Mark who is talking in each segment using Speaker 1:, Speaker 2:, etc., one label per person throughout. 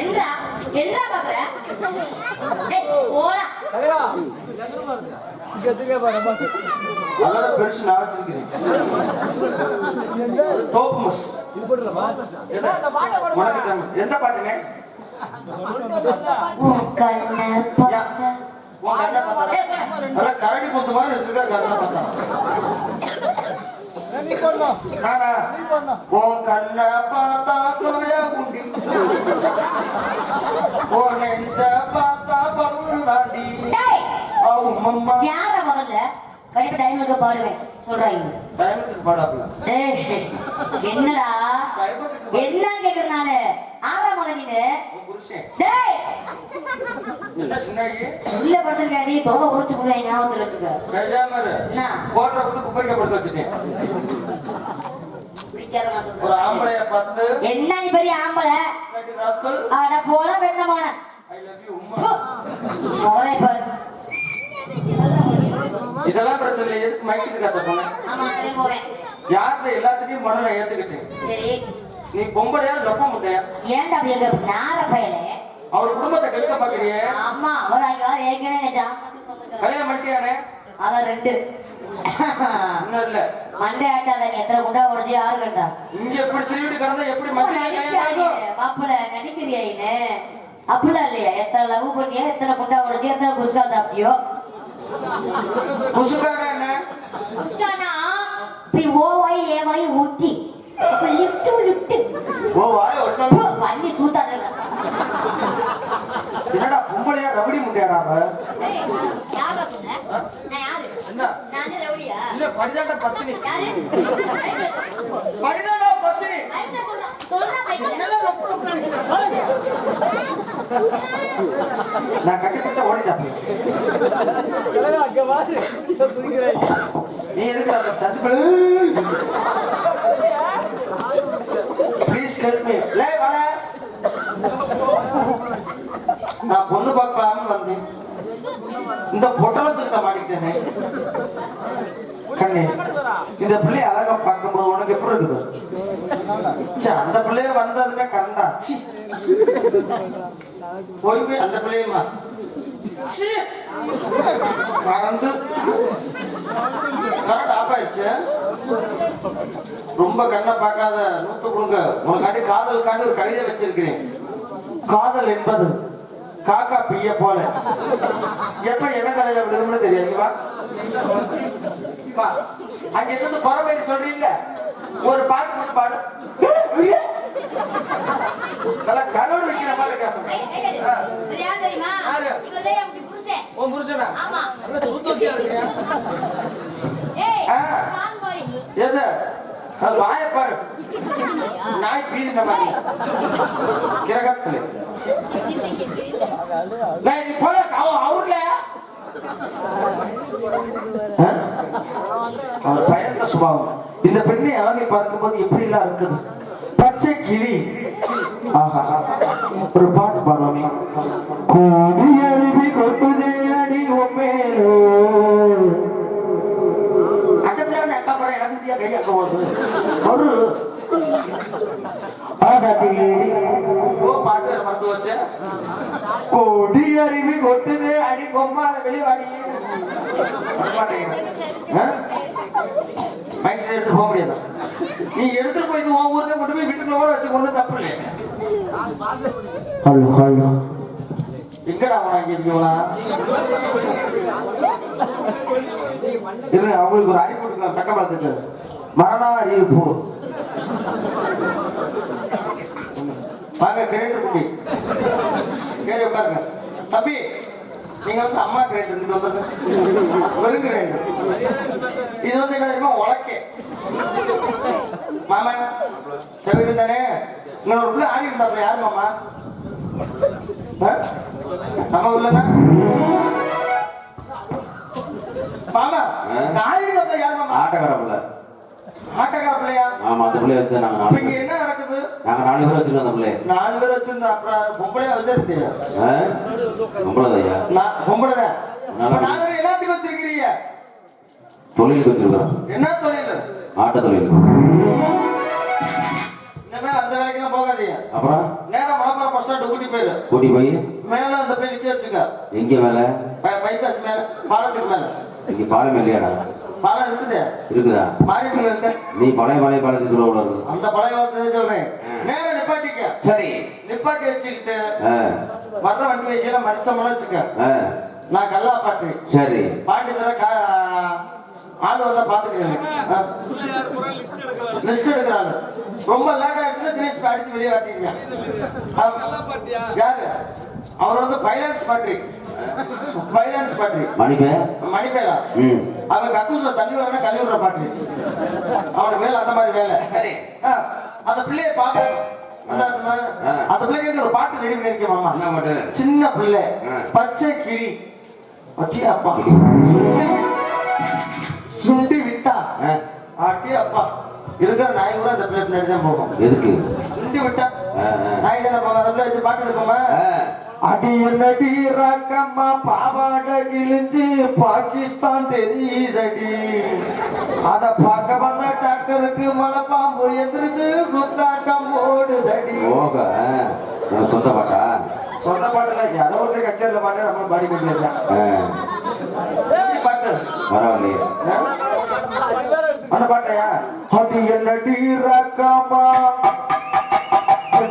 Speaker 1: என்றா என்றா பாக்குற. டேய், போடா.
Speaker 2: அதோட பெருசு நான் வச்சிருக்கிறேன். அது தோப்பு மஸ் எது? உனக்கு தாங்க. எந்த பாட்டுங்க?
Speaker 1: உன் கண்ணை
Speaker 2: யா.
Speaker 1: பார்த்த
Speaker 2: உன் கண்ணை நல்லா கரடி கொத்து மாதிரி வச்சிருக்கா கண்ணை பார்த்தா. நானா உன் கண்ணை பார்த்தா கோயா குண்டி உன் நெஞ்ச பார்த்தா பல்லு தாண்டி
Speaker 1: டேய்
Speaker 2: அம்மா
Speaker 1: யார முதல்ல கண்டிப்பா டைம் இருக்க பாடுவேன் சொல்றாங்க
Speaker 2: டைமத்துக்கு பாடாப்ல
Speaker 1: டேய் என்னடா என்ன கேக்குறேன் நானு ஆறா மகனின்னு
Speaker 2: உன் புருஷன்
Speaker 1: டேய்
Speaker 2: என்ன சின்னாடி
Speaker 1: உள்ள படுத்துக்காடி தொகை உரிச்சு கூட ஞாபகத்துல வச்சுக்க
Speaker 2: பேசாம இரு.
Speaker 1: என்ன
Speaker 2: கோட்டை வந்து குப்பைக்க படுக்க ஒரு ஆம்பளைய பார்த்து
Speaker 1: என்ன நீ பெரிய ஆம்பளை?
Speaker 2: ராஸ்கல்
Speaker 1: அட போல வெந்தமான
Speaker 2: ஐ லவ் யூ உம்மா
Speaker 1: மோரே பாரு
Speaker 2: இதெல்லாம் பிரச்சனை இல்லை. எதுக்கு மைசூர் கத்த போனேன்
Speaker 1: ஆமா சரி போவேன்.
Speaker 2: யார்கிட்ட எல்லாத்தையும் மனதை ஏத்துக்கிட்டேன்
Speaker 1: சரி.
Speaker 2: நீ பொம்பளையா லொப்ப முட்டையா?
Speaker 1: ஏன்டா அப்படி இருக்க? நார பயலே
Speaker 2: அவர் குடும்பத்தை கெடுக்க பாக்குறியே?
Speaker 1: ஆமா அவர் ஏற்கனவே வந்துக்கிறார்.
Speaker 2: கல்யாணம் பண்ணிட்டியானே?
Speaker 1: அவன் ரெண்டு.
Speaker 2: இன்னும் இல்ல.
Speaker 1: மண்டை ஆட்டாத நீ எத்தனை குண்டா உடஞ்சி யாரு கண்டா?
Speaker 2: இங்க எப்படி திருவிட்டு கிடந்தா எப்படி
Speaker 1: மாப்பிள்ள நடிக்கிறியா இன்னு அப்படிலாம் இல்லையா? எத்தனை லவ் பண்ணியா எத்தனை குண்டா உடஞ்சி எத்தனை குஸ்கா சாப்பிட்டியோ?
Speaker 2: குசுக்கான என்ன?
Speaker 1: குஸ்கானா? இப்படி ஓ வாய் ஏ வாய் ஊட்டி லிப்ட் லிப்ட்
Speaker 2: ஓ வாய ஒட்டணும்.
Speaker 1: பண்ணி
Speaker 2: என்னடா பொம்பளையா ரவுடி முட்டையாடா
Speaker 1: யாரா சொன்ன நான் யாரு
Speaker 2: என்ன
Speaker 1: நானே ரவுடியா
Speaker 2: இல்ல பரிதாண்ட பத்தினி. பரிதாண்டா பத்தினி? நான் கட்டி கொடுத்தா ஓடிட்டாப்ப நீ எதுக்கு அந்த சதுப்பு ப்ளீஸ் ஹெல்ப் மீ லே வாடா நான் பொண்ணு பார்க்கலாம்னு வந்தேன். இந்த பொட்டலத்துக்கிட்ட மாட்டிக்கிட்டேனே. கண்ணே இந்த பிள்ளை அழகா பார்க்கும்போது உனக்கு எப்படி இருக்குது? ச்சே, அந்த பிள்ளைய வந்ததுமே கண்டா. சி போய் போய் அந்த பிள்ளையுமா ச்சீ. கரண்டு கரண்ட் ஆஃப் ரொம்ப கண்ணை பார்க்காத நூத்து கொடுங்க உனக்காண்டி காதல் காண்டி ஒரு கவிதை வச்சிருக்கிறேன். காதல் என்பது காக்கா பிய்ய போல. எப்ப எவன் தலையில விழுதும்னு தெரியாது வா. அங்க இருந்து குறவை சொல்றீங்கள? ஒரு பாட்டு மட்டும் பாடு. நல்லா கலோடு வைக்கிற மாதிரி கேட்பேன் உன் புருஷனா? சூத்தோக்கியா இருக்கு எது அது நாய் பீதின மாதிரி. கிரகத்துல. நான் இது போல அவன் அவர்ல பயந்த சுபாவம். இந்த பெண்ணை அழகை பார்க்கும்போது எப்படி எல்லாம் இருக்குது? பச்சை கிளி. ஆஹா. ஒரு பாட்டு பாடுவாங்க கோடி அருவி கொட்டுதே அடி அந்த ஒரு ஓ பாட்டு மறந்து வச்சேன் கோடி அருவி கொட்டுதே அடி கொம்மால வெளிவாடி மைக் எடுத்து போக முடியாது? நீ எடுத்துட்டு போய் உன் ஊர்ல கொண்டு போய் வீட்டுக்குள்ள கூட வச்சு கொண்டு தப்பு இல்லையே. Hello hello. எங்கடா உனக்கு இங்க இருங்க அவங்களுக்கு ஒரு அறிவிப்பு கொடுங்க பக்கமலத்துக்கு மரண அறிவிப்பு வாங்க கிரேட்டர் குட்டி. கேள்வி உட்காருங்க. தம்பி நீங்க வந்து அம்மா கிரேட்டர் இங்கிட்டு வந்துருங்க. கிரேட்டர் இது வந்து என்ன தெரியுமா உலக்கே. மாமா செவிட்டு தானே இன்னொரு பிள்ளை ஆடி இருந்தாப்ல யார் மாமா? நம்ம உள்ளனா மாமா ஆடி இருந்தாப்ல யார் மாமா?
Speaker 3: ஆட்டக்கார பிள்ளை.
Speaker 2: ஆட்டக்கார பிள்ளையா?
Speaker 3: ஆமா அந்த பிள்ளைய வச்சு நாங்க நாலு
Speaker 2: இங்க என்ன நடக்குது?
Speaker 3: நாங்க நாலு பேர் வச்சிருக்கோம் அந்த பிள்ளைய.
Speaker 2: நாலு பேர் வச்சிருந்தா அப்புறம் பொம்பளையா வச்சிருக்கீங்க?
Speaker 3: நம்மளது ஐயா
Speaker 2: நான் பொம்பளை தான் அப்ப நாலு பேர். எல்லாத்துக்கும் வச்சிருக்கிறீங்க?
Speaker 3: தொழிலுக்கு வச்சிருக்கிறோம்.
Speaker 2: என்ன தொழில்?
Speaker 3: ஆட்ட தொழில்.
Speaker 2: இனிமேல் அந்த வேலைக்கெல்லாம் போகாதீங்க.
Speaker 3: அப்புறம்?
Speaker 2: நேரம் மலப்புறம் பஸ் ஸ்டாண்ட் கூட்டி போயிரு.
Speaker 3: கூட்டி போய்?
Speaker 2: மேல அந்த போய் நிக்க வச்சுக்க.
Speaker 3: எங்க மேல?
Speaker 2: பைபாஸ் மேல பாலத்துக்கு மேல.
Speaker 3: இங்க பாலம் இல்லையாடா?
Speaker 2: பாலம் இருக்குது.
Speaker 3: இருக்குதா?
Speaker 2: இருக்கு
Speaker 3: நீ பழைய பழைய பாலத்துக்கு சொல்ல
Speaker 2: அந்த பழைய வார்த்தை சொல்றேன். நேரம் நிப்பாட்டிக்க.
Speaker 3: சரி.
Speaker 2: நிப்பாட்டி வச்சுக்கிட்டு
Speaker 3: ஆ,
Speaker 2: வர்ற வண்டி வயசுல மரிச்சோம்னு வச்சுக்க. நான் கல்லா பாட்டு.
Speaker 3: சரி.
Speaker 2: பாண்டி தர கா ஆள் வந்தா பாத்துக்கிறேன் லிஸ்ட் எடுக்கிறாங்க. ரொம்ப லேட் ஆயிடுச்சுன்னா தினேஷ் அடிச்சு வெளியே வாட்டிருக்கேன் யாரு? அவர் வந்து ஃபைனான்ஸ் பாட்டி ஃபைனான்ஸ் பாட்டி
Speaker 3: மணிப்பே
Speaker 2: மணிப்பேலா
Speaker 3: ம்.
Speaker 2: அவன் கக்கூஸ்ல தண்ணி வரணும் கழுவி விடுற பாட்டு. அவனுக்கு வேலை அந்த மாதிரி வேலை.
Speaker 3: சரி.
Speaker 2: ஆ, அந்த பிள்ளைய பார்க்கணும். அந்த பிள்ளைக்கு ஒரு பாட்டு ரெடி பண்ணிருக்கேன் மாமா.
Speaker 3: என்ன பாட்டு?
Speaker 2: சின்ன பிள்ளை. பச்சை கிளி. அட்டி அப்பா
Speaker 3: கிளி.
Speaker 2: சுண்டி விட்டா.
Speaker 3: ஆ,
Speaker 2: அட்டி அப்பா இருக்கிற நாய் கூட அந்த பிள்ளை பின்னாடி தான் போகும்.
Speaker 3: எதுக்கு?
Speaker 2: சுண்டி விட்டா. நாய் தானே போகும். அந்த பிள்ளை வச்சு பாட்டு இருக்குமா
Speaker 3: ஆ,
Speaker 2: அடி என்னடி ரக்கம்மா பாவாட கிழிஞ்சு பாகிஸ்தான் தெரியுதடி. அத பார்க்க வந்த டாக்டருக்கு மலைப்பாம்பு எந்திரிச்சு குத்தாட்டம் ஓடுதடி
Speaker 3: உங்க சொந்த பாட்டா?
Speaker 2: சொந்த பாட்டுல யாரோ ஒரு கச்சேரியில் பாட்டு நம்ம பாடி கொண்டிருக்கேன்
Speaker 3: ஆ,
Speaker 2: பாட்டு.
Speaker 3: பரவாயில்லையே.
Speaker 2: அந்த பாட்டையா அடி என்னடி ரக்கம்மா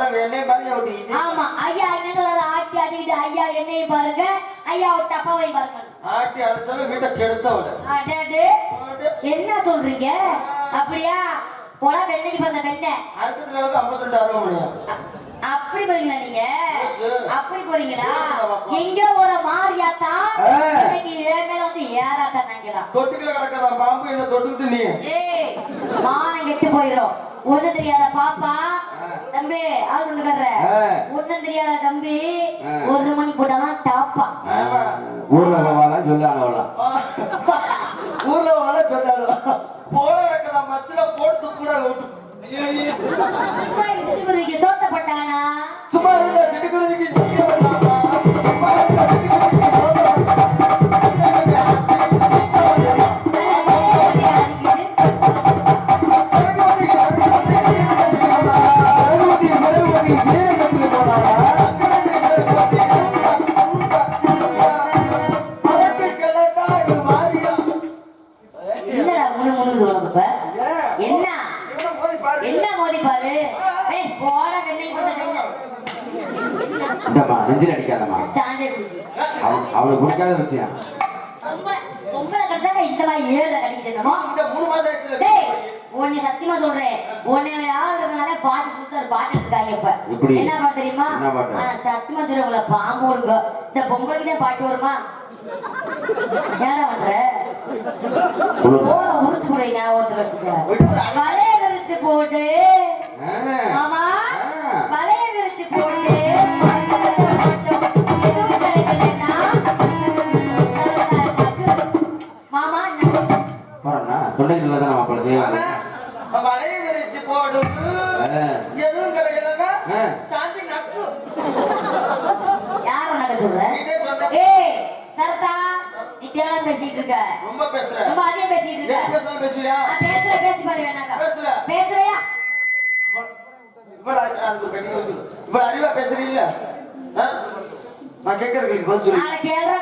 Speaker 2: ஆமா பாருங்க இது.
Speaker 1: ஐயா என்ன ஆட்டி ஆட்டிட்டு ஐயா என்னையும் பாருங்க. ஐயா ஒரு டப்பாவை பாருங்க.
Speaker 2: ஆட்டி அழைச்சாலும் வீட்டை கெடுத்தவள
Speaker 1: அடடே, என்ன சொல்றீங்க? அப்படியா? போடா வெண்ணைக்கு வந்த வெண்ணெய்.
Speaker 2: அர்த்தத்துல வந்து ஐம்பத்தி ரெண்டு அறுபது. மணியா
Speaker 1: அ- அப்படி போறீங்களா நீங்க. அப்படி போறீங்களா. எங்க ஒரு மாரியாத்தா. இன்னைக்கு மேல வந்து ஏறாத்தாங்களா
Speaker 2: தொட்டுக்குள்ள கிடக்கிறா பாம்பு என்ன தொட்டுக்கிட்டு நீ
Speaker 1: ஏய் மானம் கெட்டு போயிரும் ஒண்ணு தெரியாத பாப்பா தம்பி ஆள் ஒண்ணு கர்ற
Speaker 3: ஆ.
Speaker 1: ஒண்ணும் தெரியாத தம்பி. ஒரு மணி போட்டாதான் டாப்பா.
Speaker 3: ஊர்ல போவாதான் சொல்லி அனுப்பலாம்
Speaker 2: ஊர்ல வாழ சொன்னாலும் போல இருக்குதா மச்சில போட்டு கூட
Speaker 1: சிட்டுக்குருவிக்கு
Speaker 3: இந்தம்மா நெஞ்சில் அடிக்காதம்மா. அவளுக்கு பிடிக்காத விஷயம்.
Speaker 1: உன்னை சத்தியமா சொல்றேன். உன்னை யாருனால பாட்டு புதுசா பாட்டு எடுத்துட்டாங்க இப்ப? என்ன பாட்டு தெரியுமா? ஆனா சத்தியமா சொல்றேன் உங்களை பாம்பு விடுங்க இந்த பொம்பளைக்கு தான் பாட்டு வருமா? ஏடா பண்ற? உரிச்சு கூட ஞாபகத்துல வச்சுக்க. விரிச்சு போட்டு. ஆமா. வலைய விரிச்சு போட்டு.
Speaker 3: தொண்டைக்குள்ள தான் மாப்பிள்ள செய்வாங்க
Speaker 2: வலைய விரிச்சு போடு.
Speaker 3: ஆ.
Speaker 2: எதுவும் கிடைக்கலன்னா
Speaker 3: ஆ.
Speaker 2: சாந்தி நக்கு
Speaker 1: யார நட சொல்ற?
Speaker 2: நீனே சொன்ன.
Speaker 1: ஏய் சரதா நீ தேவை பேசிட்டு இருக்க.
Speaker 2: ரொம்ப பேசுற.
Speaker 1: ரொம்ப அதிகம் பேசிட்டு இருக்க.
Speaker 2: பேசுற? பேசுறியா?
Speaker 1: நான் பேசுற பேசி பாரு வேணாங்க
Speaker 2: பேசுல.
Speaker 1: பேசுறியா?
Speaker 2: இவ்வளவு. இவ்வளவு அறிவா பேசுறீல்ல? ஆ? நான் கேட்கறதுக்கு பதில் சொல்லு.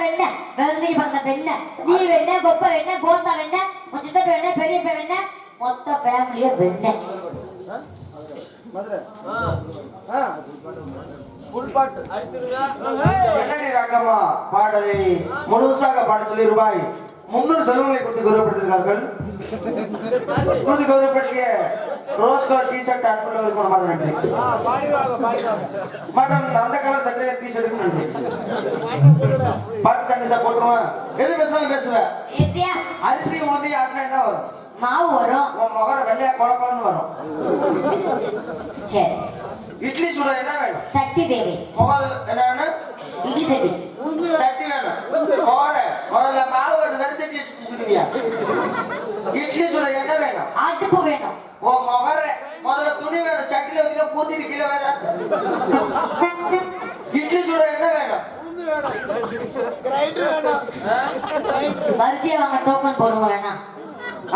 Speaker 1: வெண்ண பிறந்த வெண்ண நீ வெண்ண கொப்ப வெண்ண உன் சித்தப்ப வெண்ண பெரியப்ப வெண்ண மொத்த ஃபேமிலியே வெண்ண.
Speaker 2: ராக்கம்மா பாடலை முழுசாக பாட சொல்லி ரூபாய் முன்னூறு செல்வங்களை கொடுத்து கௌரவப்படுத்திருக்கார்கள் கொடுத்து கௌரவப்படுத்திய ரோஸ் கலர் டி ஷர்ட் அன்புள்ளவர்களுக்கு மனமார்ந்த நன்றி. மற்றும் அந்த கலர் சட்டை டி ஷர்ட்டுக்கு நன்றி. பாட்டு தண்ணி தான் போட்டுருவேன் எது பேசுவேன் பேசுவேன் அரிசி உளுந்தி ஆட்டினா என்ன வரும்?
Speaker 1: மாவு வரும்.
Speaker 2: உன் முகர வெள்ளையா குழப்பம்னு வரும்.
Speaker 1: சரி.
Speaker 2: இட்லி சுட என்ன வேணும்?
Speaker 1: சக்தி தேவை.
Speaker 2: முகல் என்ன வேணும்?
Speaker 1: இட்லி சட்டி.
Speaker 2: சட்டி வேணும். போட முதல்ல மாவு ஒரு வெறுத்தட்டி வச்சுட்டு சுடுவியா? இட்லி சுட என்ன வேணும்?
Speaker 1: அடுப்பு வேணும்.
Speaker 2: ஓ முகர. முதல்ல துணி வேணும். சட்டில வைக்கிற பூத்திட்டு கீழே வேற இட்லி சுட என்ன வேணும்?
Speaker 1: வரிசையா வாங்க டோக்கன் போடுங்க வேணாம்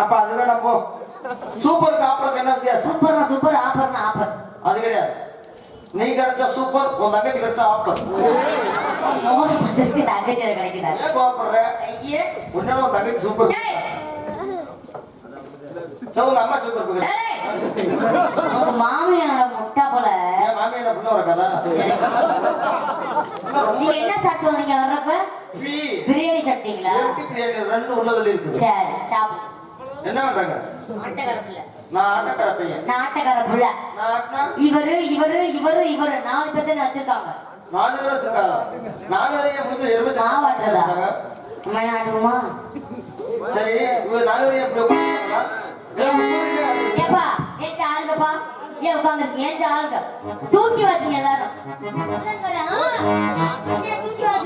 Speaker 2: அப்ப அது வேணாம் போ. சூப்பருக்கு ஆப்பருக்கு என்ன வித்தியாசம்?
Speaker 1: சூப்பர்னா சூப்பர் ஆஃபர்னா ஆஃபர்.
Speaker 2: அது கிடையாது. நீ கிடைச்சா சூப்பர் உன் தங்கச்சி கிடைச்சா ஆப்பர்
Speaker 1: மோர் பசருக்கு தங்கச்சியில கிடைக்குதா?
Speaker 2: ஏன் கோவப்படுற?
Speaker 1: ஐயே.
Speaker 2: உன்னோட உன் தங்கச்சி சூப்பர்
Speaker 1: டேய்,
Speaker 2: சோ உங்க அம்மா சூப்பர் இருக்குது
Speaker 1: டேய். உங்க மாமியாரோட முட்டா போல.
Speaker 2: என் கதை
Speaker 1: நீங்க என்ன சாப்பிட்டு வந்தீங்க வர்றப்ப? பிரியாணி சாப்பிட்டீங்களா?
Speaker 2: பிரியாணி ரெண்டு உள்ளதுல இருக்குது.
Speaker 1: சரி சாப்பிடு.
Speaker 2: என்ன பண்றாங்க?
Speaker 1: புள்ள
Speaker 2: நான் பையன்
Speaker 1: நான் ஆட்டக்கார புள்ள
Speaker 2: நான்
Speaker 1: இவரு இவரு இவரு இவரு. நாலு பேர் தானே வச்சிருக்காங்க.
Speaker 2: நாலு பேர் வச்சிருக்காங்க. நாலு பேரையும் முடிஞ்சு இருபத்தி
Speaker 1: நம்ம என்ன ஆட்டுவோமா
Speaker 2: சரி இவங்க நாலு பேரையும் முப்பதுலயே ஆடுறீங்க?
Speaker 1: ஏப்பா ஏன் சாளுங்கப்பா ஏன் உட்காந்துருக்கு ஏன் சாளுங்க தூக்கி வச்சுங்க எல்லாரும்?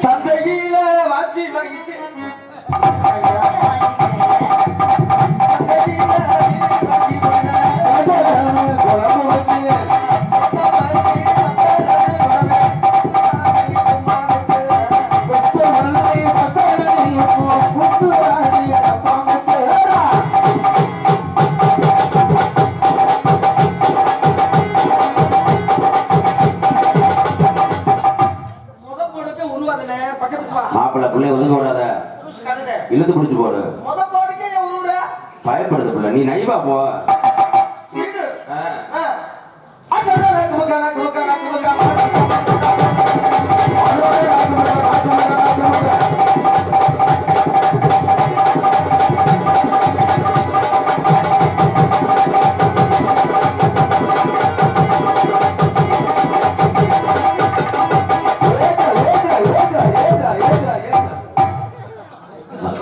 Speaker 2: சந்தையில வாச்சி வாங்கிச்சு. சந்தையில
Speaker 3: மாப்பிள்ள பிள்ளைய ஒதுங்க விடாத. இழுத்து பிடிச்சு போடு. பயப்படுது பிள்ளை. நீ நைவா போ.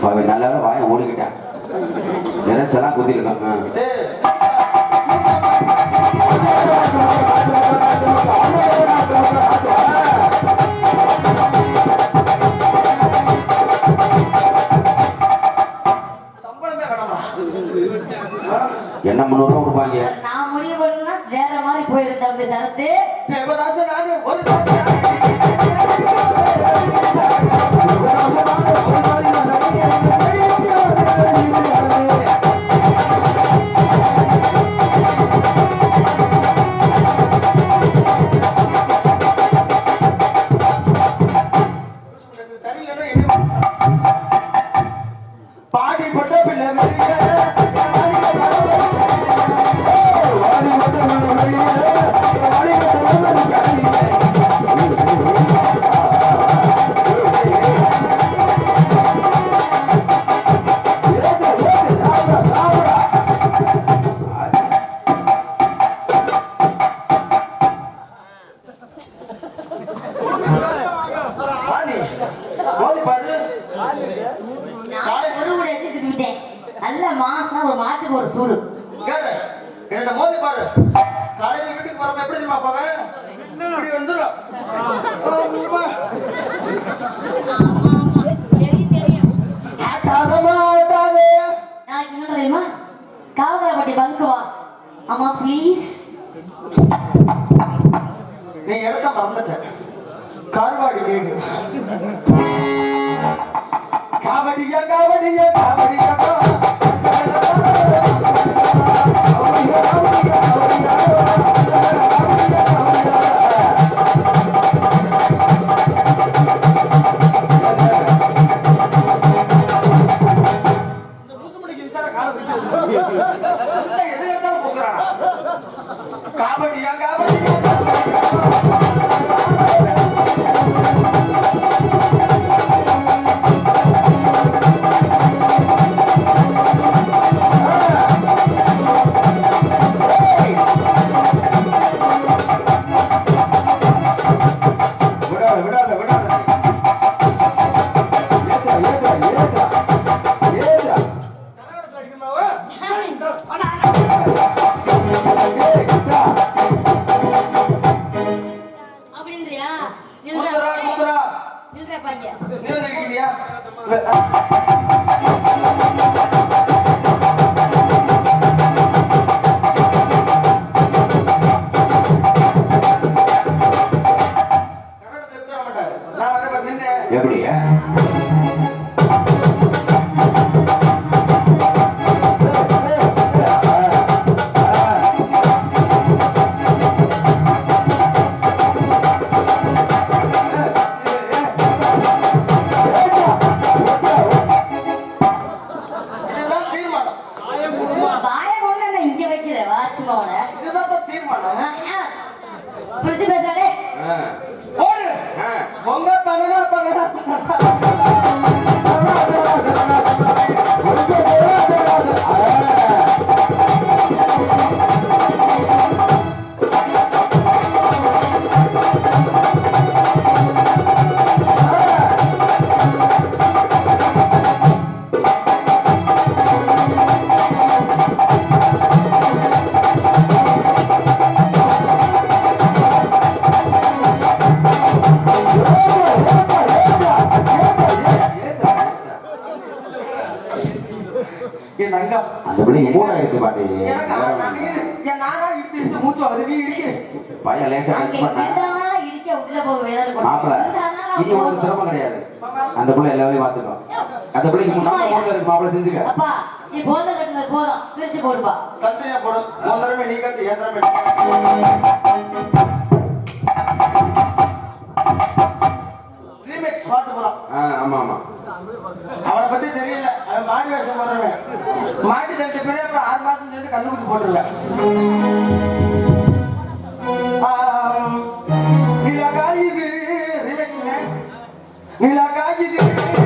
Speaker 3: அவன் நல்ல வாயை மூடிக்கிட்டான் நினைச்செல்லாம் குத்திருக்கான் ஆ.
Speaker 2: டேய், சம்பளமே வேணாமா ஆ?
Speaker 1: வேற மாதிரி போயிருந்த உங்க சரத்து
Speaker 2: தேவதாச நாடு ஒரு தெரியுமா போவேன்? இப்படி
Speaker 1: காவகரப்பட்டி பங்கு வா. அம்மா ப்ளீஸ்
Speaker 2: நீ இடத்த மறந்துட்ட. கார்வாடி வீடு காவடியா காவடியா காவடியா. காவடியா காவடியா உங்க தனனா தனனா என்
Speaker 3: பையன் லேசா டச் பண்ணா
Speaker 1: இடிக்க உள்ள போக வேதனை
Speaker 3: மாப்பிள இனி உனக்கு சிரமம் கிடையாது. அந்த பிள்ளை எல்லா வேலையும் பார்த்துக்கோ அந்த பிள்ளைக்கு முன்னாடி இருக்கு மாப்பிள செஞ்சுக்க.
Speaker 1: அப்பா நீ போத கட்டுனது போதும். பிரிச்சு போடுப்பா.
Speaker 2: கண்டினியூ போடு உன் திறமை நீ கட்டு கட்டு.
Speaker 3: ஆமா
Speaker 2: அவனை பத்தி தெரியல. அவன் மாடி வேஷம் போடுறவன். மாட்டி தட்டு பேரே அப்புறம் ஆறு மாசம் சேர்ந்து கண்ணுக்குட்டி போட்டுருவேன். நிலகாயுது நிலகாயுது.